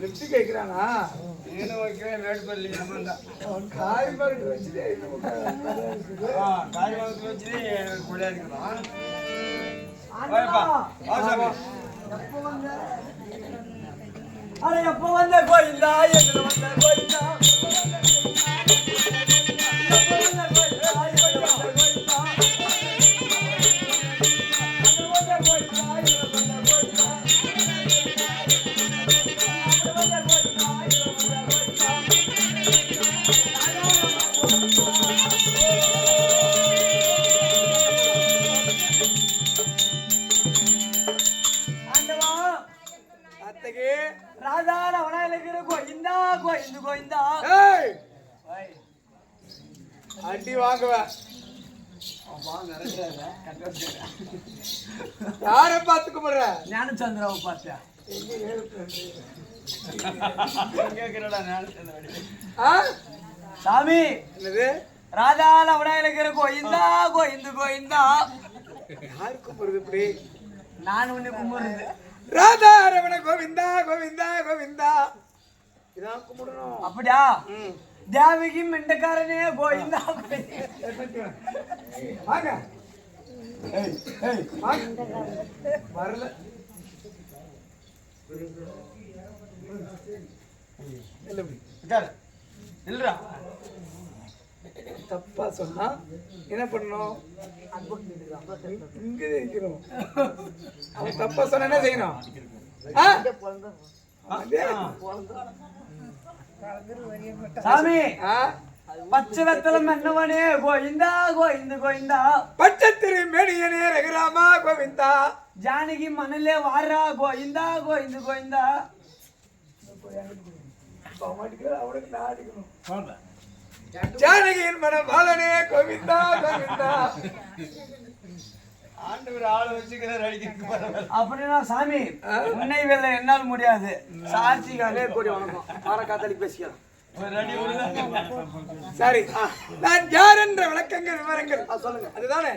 Lift கேக்குறானா నేను ఒకే వేడుపల్లి సంబంధ அவன் காய் பக்கத்து வச்சுட்டு కార్యక్రమం వచ్చి గుడానికి எப்போ வந்த அட எப்போ வந்த கோயிந்தா எங்க வந்த அடி வாங்குவேன். யார பார்த்து கும்பிடுற? ஞானச்சந்திராவை பார்த்தேன் கேட்கிறடா நான் ஆ? சாமி என்னது? ராதால வனாயில கோயிந்தா கோயிந்து கோயிந்தா யாரு கும்பிடுறது இப்படி? நான் உன்னை கும்பிடுறது. ராதா ரமண கோவிந்தா கோவிந்தா கோவிந்தா. இதான் கும்பிடணும். அப்படியா? ம். தேவகி மிண்டக்காரனே கோயிந்தா. வாங்க ஏய், ஏய், வாங்க. வரல. இல்லடா தப்பா சொன்னா என்ன பண்ணணும் இங்க இருக்கிறோம் அவன் தப்பா சொன்னா என்ன செய்யணும். சாமி? பச்சை வெத்தலம் என்னவனே கோயிந்தா கோயிந்து கோயிந்தா பச்சத்திரு மேனியனே ரகுராமா கோவிந்தா. ஜானகி மணலே வாரா அவனுக்கு நான் அடிக்கணும் ஜானகியின் மனம் பாலனே கோவிந்தா கோவிந்தா. ஆண்டவர் ஆளை வச்சுக்கிறார் அடிக்கிறதுக்கு அப்படின்னா சாமி உன்னை வெல்ல என்னால் முடியாது. சாட்சிகாலே கூடி வணக்கம் காத்தாடி பேசிக்கலாம். சரி நான் யார் என்ற விளக்கங்கள் விவரங்கள்? சொல்லுங்க. அதுதானே?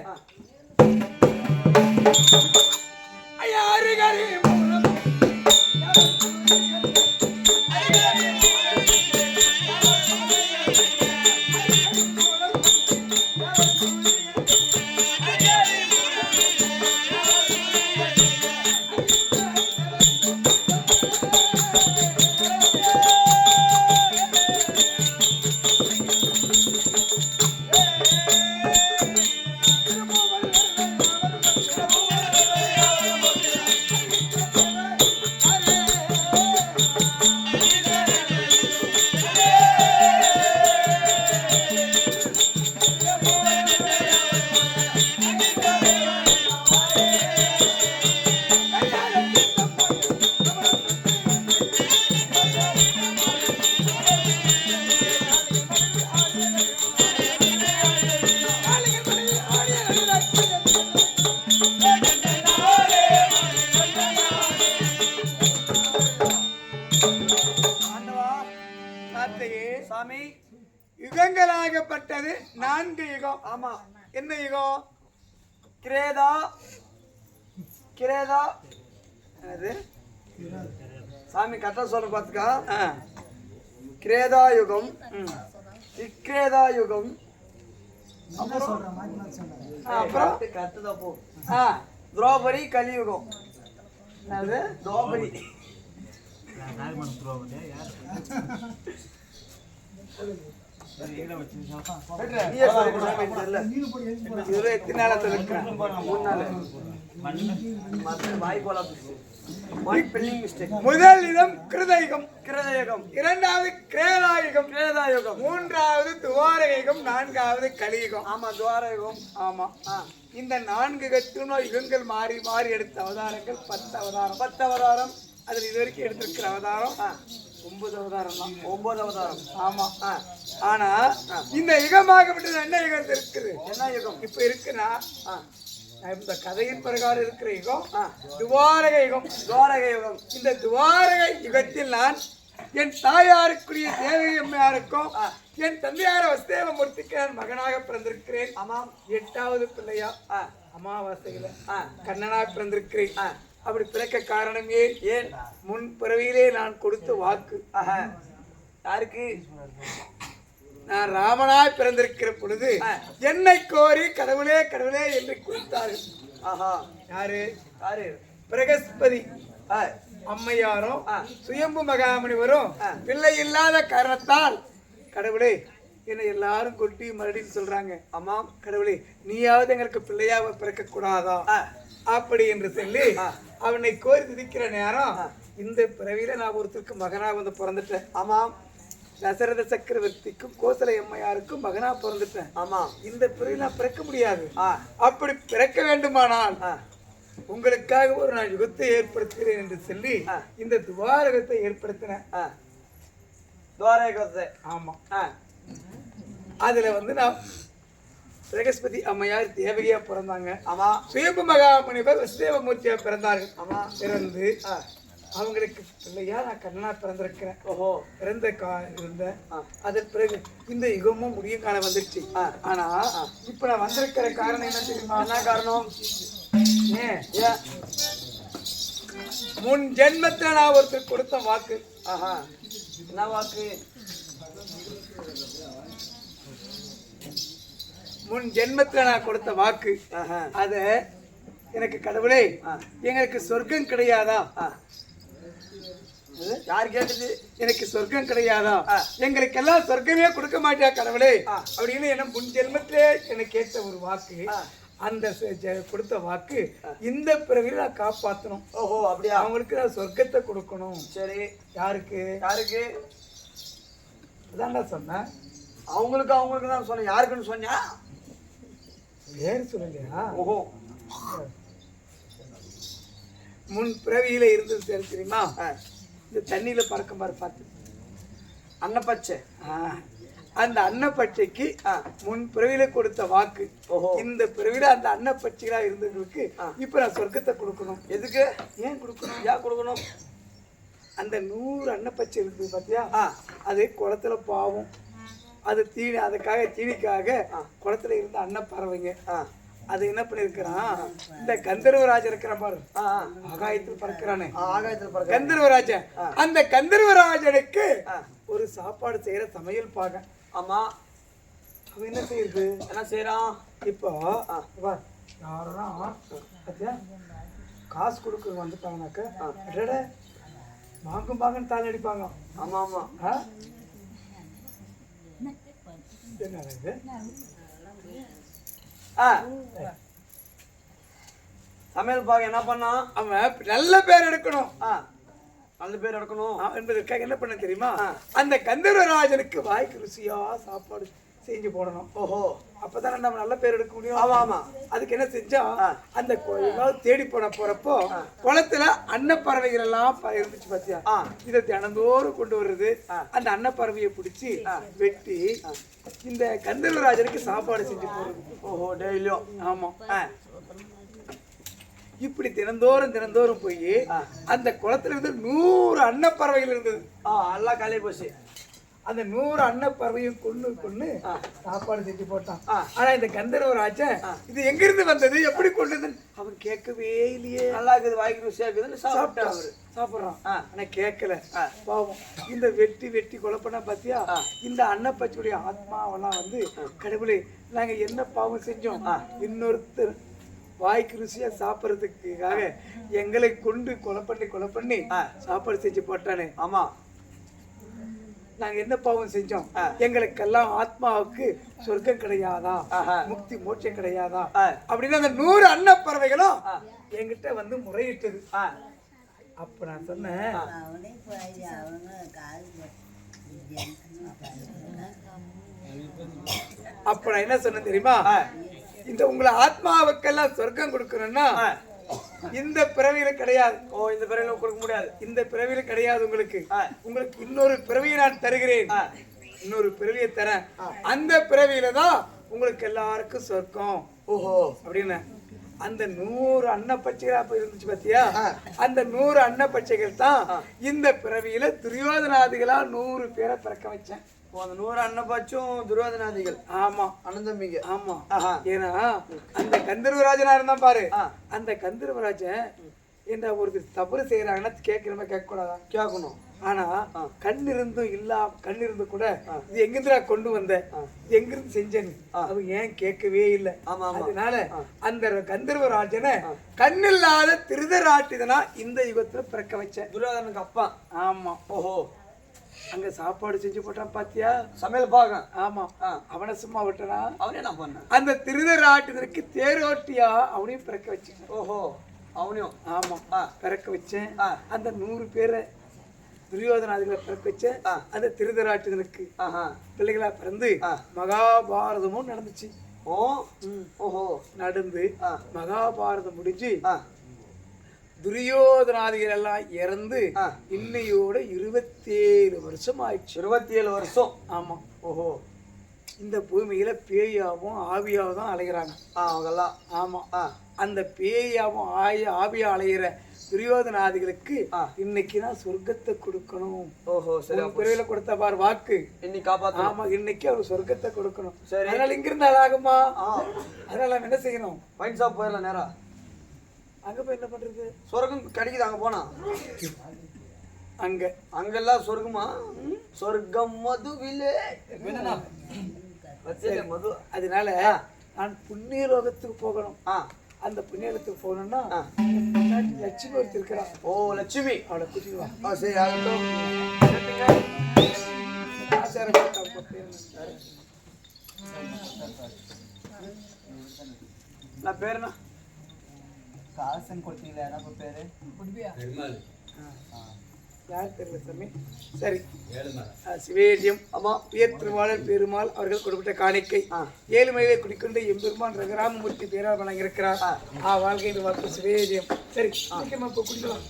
ஐயா, அருகரு மூலம். ஆண்டவா கார்த்திகே சாமி. யுகங்களாகப்பட்டது நான்கு யுகம். ஆமா. என்ன யுகம்? கிரேதா. கிரேதா. என்னது? சாமி கரெக்டா சொல்ற பாத்துக்கா. ஆ, கிரேதா யுகம். விக்ரேதா யுகம். ஆ, அப்புறம்? கத்துதா போ. ஆ, துரோபரி கலியுகம். என்னது? துரோபரி நீயே சொல்லு, சாமி, தெரியல. இதுல எத்தனை நாளா இருக்கிறேன் மூணு நாள். மத்த வாய் கோலா போச்சு. வாய் spelling mistake. முதல் யுகம் கிருதயுகம். கிரதயுகம். இரண்டாவது கிரேதாயுகம். கிரேதா யுகம் மூன்றாவது துவாரயுகம். நான்காவது கலியுகம். ஆமா துவார யுகம் ஆமா இந்த நான்கு கத்துணோ யுகங்கள் மாறி மாறி எடுத்த அவதாரங்கள் பத்து அவதாரம். பத்து அவதாரம். அதுல இது வரைக்கும் எடுத்திருக்கிற அவதாரம் ஒன்பது அவதாரம் தான். ஒன்பது அவதாரம். ஆமா ஆனா இந்த யுகமாகப்பட்டது என்ன யுகம் இருக்குது? என்ன யுகம்? இப்ப இருக்குன்னா இந்த கதையின் பிரகாரம் இருக்கிற யுகம். துவாரக யுகம். துவாரக யுகம். இந்த துவாரக யுகத்தில் நான் என் தாயாருக்குரிய தேவகி அம்மையாருக்கும். என் தந்தையார வசுதேவமூர்த்திக்கு நான் மகனாக பிறந்திருக்கிறேன். ஆமாம். எட்டாவது பிள்ளையா? அமாவாசையில கண்ணனா பிறந்திருக்கிறேன். அப்படி பிறக்க காரணம் ஏன்? ஏன் முன் பிறவியிலே நான் கொடுத்த வாக்கு. ஆஹா. யாருக்கு? நான் ராமனாய் பிறந்திருக்கிற பொழுது. என்னை கோரி கடவுளே கடவுளே என்று குறித்தார்கள் ஆஹா. யாரு? யாரு? பிரகஸ்பதி. அம்மையாரும். சுயம்பு மகாமுனிவரும் ஆ. பிள்ளை இல்லாத காரணத்தால் கடவுளே என்னை எல்லாரும் கொட்டி மறுபடியும் சொல்றாங்க ஆமாம் கடவுளே நீயாவது எங்களுக்கு பிள்ளையாக பிறக்க கூடாதா அப்படி என்று சொல்லி. அவனை கோரி திதிக்கிற நேரம். இந்த பிறவியில நான் ஒருத்தருக்கு மகனா வந்து பிறந்துட்டேன். ஆமாம் தசரத சக்கரவர்த்திக்கும் கோசலை அம்மையாருக்கும் மகனா பிறந்துட்டேன். ஆமாம் இந்த பிறவியில் நான் பிறக்க முடியாது. அப்படி பிறக்க வேண்டுமானால் உங்களுக்காக ஒரு நான் யுகத்தை ஏற்படுத்துகிறேன் என்று சொல்லி. இந்த துவாரகத்தை ஏற்படுத்தினேன். துவாரகத்தை. ஆமா. அதுல வந்து நான் பிரகஸ்பதி அம்மையார் தேவகியா பிறந்தாங்க. ஆமா. சுயம்பு மகாமுனிவர் வசுதேவமூர்த்தியா பிறந்தார்கள். ஆமா. பிறந்து அவங்களுக்கு பிள்ளையா நான் கண்ணனா பிறந்திருக்கிறேன். ஓஹோ. பிறந்த கா இருந்த ஆ. அதன் பிறகு இந்த யுகமும் முடிய காலம் வந்துருச்சு. ஆனா இப்ப நான் வந்திருக்கிற காரணம் என்ன தெரியுமா? என்ன காரணம்? ஏன் முன் ஜென்மத்துல நான் ஒருத்தர் கொடுத்த வாக்கு. ஆஹா. என்ன வாக்கு? முன் ஜென்மத்துல நான் கொடுத்த வாக்கு. அத எனக்கு கடவுளே. எங்களுக்கு சொர்க்கம் கிடையாதா? யார் கேட்டது? எனக்கு சொர்க்கம் கிடையாதா. எங்களுக்கு எல்லாம் சொர்க்கமே கொடுக்க மாட்டியா கடவுளே. அப்படின்னு என்ன முன் ஜென்மத்திலே எனக்கு கேட்ட ஒரு வாக்கு. அந்த கொடுத்த வாக்கு இந்த பிறவில நான் காப்பாத்தணும். ஓஹோ அப்படியா? அவங்களுக்கு நான் சொர்க்கத்தை கொடுக்கணும். சரி. யாருக்கு? யாருக்கு? அதான்டா சொன்னேன். அவங்களுக்கு அவங்களுக்கு தான் சொன்னேன். யாருக்குன்னு சொன்னியா? பேர் சொல்லலையா ஓஹோ. முன் பிறவியில இருந்தது சரி தெரியுமா. இந்த தண்ணியில பறக்கும் பாரு பார்த்து. அன்னப்பச்சை. அந்த அன்னப்பட்சைக்கு ஆ. முன் பிறவியில கொடுத்த வாக்கு. ஓஹோ. இந்த பிறவில அந்த அன்னப்பட்சிகளா இருந்தவங்களுக்கு. இப்ப நான் சொர்க்கத்தை கொடுக்கணும். எதுக்கு? ஏன் கொடுக்கணும்? ஏன் கொடுக்கணும்? அந்த நூறு அன்னப்பச்சை இருக்குது பாத்தியா? ஆ. அது குளத்துல பாவம். அது தீனி அதுக்காக தீனிக்காக. குளத்துல இருந்த அன்னப்பறவைங்க. ஆ. அது என்ன பண்ணிருக்கிறான் இந்த கந்தர்வராஜன் இருக்கிறான் பாரு. ஆகாயத்தில் பறக்கிறானே. ஆகாயத்துல பறக்க கந்தர்வராஜன் ஆ. அந்த கந்தர்வராஜனுக்கு. ஒரு சாப்பாடு செய்யற சமையல் பாக. ஆமா. அவன் என்ன செய்யுது என்ன செய்யறான்? இப்போ யாருன்னா காசு கொடுக்க வந்துட்டாங்கனாக்க வாங்கும் வாங்கன்னு தாள் அடிப்பாங்க ஆமா ஆமா. சமையல் பாக்க என்ன பண்ணான் அவன் நல்ல பேர் எடுக்கணும். நல்ல பேர் எடுக்கணும். என்பதற்காக என்ன பண்ண தெரியுமா? அந்த கந்தர்வராஜனுக்கு வாய்க்கு ருசியா சாப்பாடு செஞ்சு போடணும். ஓஹோ. அப்பதான் நம்ம நல்ல பேர் எடுக்க முடியும். ஆமா ஆமா. அதுக்கு என்ன செஞ்சோம். அந்த கொ- எங்காவது தேடி போன போறப்போ குளத்துல அன்னப்பறவைகள் எல்லாம் இருந்துச்சு பாத்தியா? இதை தினந்தோறும் கொண்டு வர்றது. அந்த அன்னப்பறவையை பிடிச்சி வெட்டி இந்த கந்தர்வராஜனுக்கு சாப்பாடு செஞ்சு போடுறது. ஓஹோ டெய்லியும். ஆமா. இப்படி தினந்தோறும் தினந்தோறும் போய். அந்த குளத்துல இருந்து நூறு அன்னப்பறவைகள் இருந்தது. ஆ எல்லாம் காலையில் போச்சு. அந்த நூறு அன்னப்பறவையும் கொண்டு கொண்டு. சாப்பாடு செஞ்சு போட்டான். ஆனா இந்த கந்தர்வராஜன் இது எங்க இருந்து வந்தது? எப்படி கொண்டு வந்தது அவன் கேட்கவே இல்லையே. நல்லா இருக்குது வாய்க்கு ருசியா இருக்குதுன்னு சாப்பிட்டான் அவரு. சாப்பிடுறான். ஆனா கேட்கல. பாவம். இந்த வெட்டி வெட்டி பண்ண பாத்தியா. இந்த அன்னப்பச்சியுடைய ஆத்மாவெல்லாம் வந்து கடவுளே நாங்க என்ன பாவம் செஞ்சோம்? இன்னொருத்தர் வாய்க்கு ருசியா சாப்பிட்றதுக்காக எங்களை கொண்டு கொலை பண்ணி கொலை பண்ணி. சாப்பாடு செஞ்சு போட்டானே. ஆமா. நாங்க என்ன பாவம் செஞ்சோம் ஆ. எங்களுக்கெல்லாம் ஆத்மாவுக்கு சொர்க்கம் கிடையாதா ஆஹா. முக்தி மோட்சம் கிடையாதா. அப்படின்னு அந்த நூறு அன்னப்பறவைகளும் என்கிட்ட வந்து முறையிட்டது ஆ அப்ப நான் சொன்னேன் அப்ப நான் என்ன சொன்னேன் தெரியுமா. இந்த உங்களை ஆத்மாவுக்கெல்லாம் சொர்க்கம் கொடுக்கணும்னா. இந்த பிறவியில கிடையாது. ஓ இந்த பிறகு கொடுக்க முடியாது. இந்த பிறவியில கிடையாது உங்களுக்கு. உங்களுக்கு இன்னொரு பிறவியை நான் தருகிறேன். இன்னொரு பிறவியை தரேன். அந்த பிறவியில தான் உங்களுக்கு எல்லாருக்கும் சொர்க்கம். ஓஹோ. அப்படின்னு. அந்த நூறு அன்னப்பச்சைகள் அப்ப இருந்துச்சு பாத்தியா. அந்த நூறு அன்னப்பச்சைகள் தான் இந்த பிறவியில துரியோதனாதிகளா நூறு பேரை பிறக்க வச்சேன். அந்த நூறு அன்னபாச்சும் துரோதனாதிகள் ஆமா அனந்தம்பிங்க ஆமா. ஏன்னா அந்த கந்தர்வராஜனா இருந்தான் பாரு. அந்த கந்தர்வராஜன் என்ன ஒருத்தர் தவறு செய்யறாங்கன்னா கேட்கிறமே கேட்க கூடாதா கேட்கணும். ஆனா கண் இருந்தும் இல்லா கண் இருந்து கூட இது எங்கிருந்துடா கொண்டு வந்த? எங்கிருந்து செஞ்சேன்னு அவன் ஏன் கேட்கவே இல்லை. அதனால அந்த கந்தர்வராஜனை கண்ணில்லாத திருதராட்டிதனா இந்த யுகத்துல பிறக்க வச்சேன். துரியோதனுக்கு அப்பா. ஆமா. ஓஹோ. அங்க சாப்பாடு செஞ்சு போட்டான் பாத்தியா? சமையல் பாகம். ஆமா. அவனை சும்மா விட்டனா? அவனே நான் பண்ணேன். அந்த திருதராட்டிதனுக்கு தேரோட்டியா அவனையும் பிறக்க வச்சேன் ஓஹோ அவனையும். ஆமா. பிறக்க வச்சேன். அந்த நூறு பேரை துரியோதனாதிகளை பிறக்க வச்சேன். அந்த திருதராட்டிதனுக்கு பிள்ளைகளா பிறந்து. மகாபாரதமும் நடந்துச்சு. ஓ. ஓஹோ. நடந்து. மகாபாரதம் முடிஞ்சு ஆ. துரியோதனாதிகள் எல்லாம் இறந்து. இன்னையோட இருபத்தேழு வருஷம் ஆயிடுச்சு இருபத்தி ஏழு வருஷம். ஆமா. ஓஹோ. இந்த பூமியில பேயாவும் ஆவியாவும் தான் அலைகிறாங்க அவங்கெல்லாம். ஆமா. அந்த பேயாவும் ஆய ஆவியா அலைகிற துரியோதனாதிகளுக்கு. இன்னைக்கு தான் சொர்க்கத்தை கொடுக்கணும். ஓஹோ சரி பிறவில கொடுத்த பார் வாக்கு. இன்னைக்கு காப்பாத்தணும். ஆமா இன்னைக்கு அவர் சொர்க்கத்தை கொடுக்கணும். சரி. அதனால இங்கிருந்து ஆகுமா அதனால நம்ம என்ன செய்யணும்? வைன் ஷாப் போயிடலாம் நேரா. அங்க போய் என்ன பண்றது? சொர்க்கம் கிடைக்குது அங்க போனா. அங்க அங்கெல்லாம் சொர்க்கமா? சொர்க்கம் மதுவிலே. மது. அதனால நான் புண்ணிய லோகத்துக்கு போகணும். ஆ. அந்த புண்ணிய லோகத்துக்கு போகணும்னா லட்சுமி ஒருத்தர் இருக்கிறா. ஓ லட்சுமி. அவளை கூட்டிட்டு வா. ஆ சரி ஆகட்டும்? நான் பேர் என்ன? காசன் கொடுத்தீங்களா என்ன பேரு? யார் தெரியல சாமி? சரி. ஆ, சிவேலியம் ஆமா உயர்த்திருவாளர் பெருமாள் அவர்கள் கொடுக்கப்பட்ட காணிக்கை. ஏழு மயிலை குடிக்கொண்டு எம்பெருமான் ரகராமமூர்த்தி பேரால் வழங்கியிருக்கிறார் ஆ. வாழ்க்கையில் வாழ்க்கை சிவேலியம். சரி சீக்கிரமா இப்போ குடிக்கலாம்.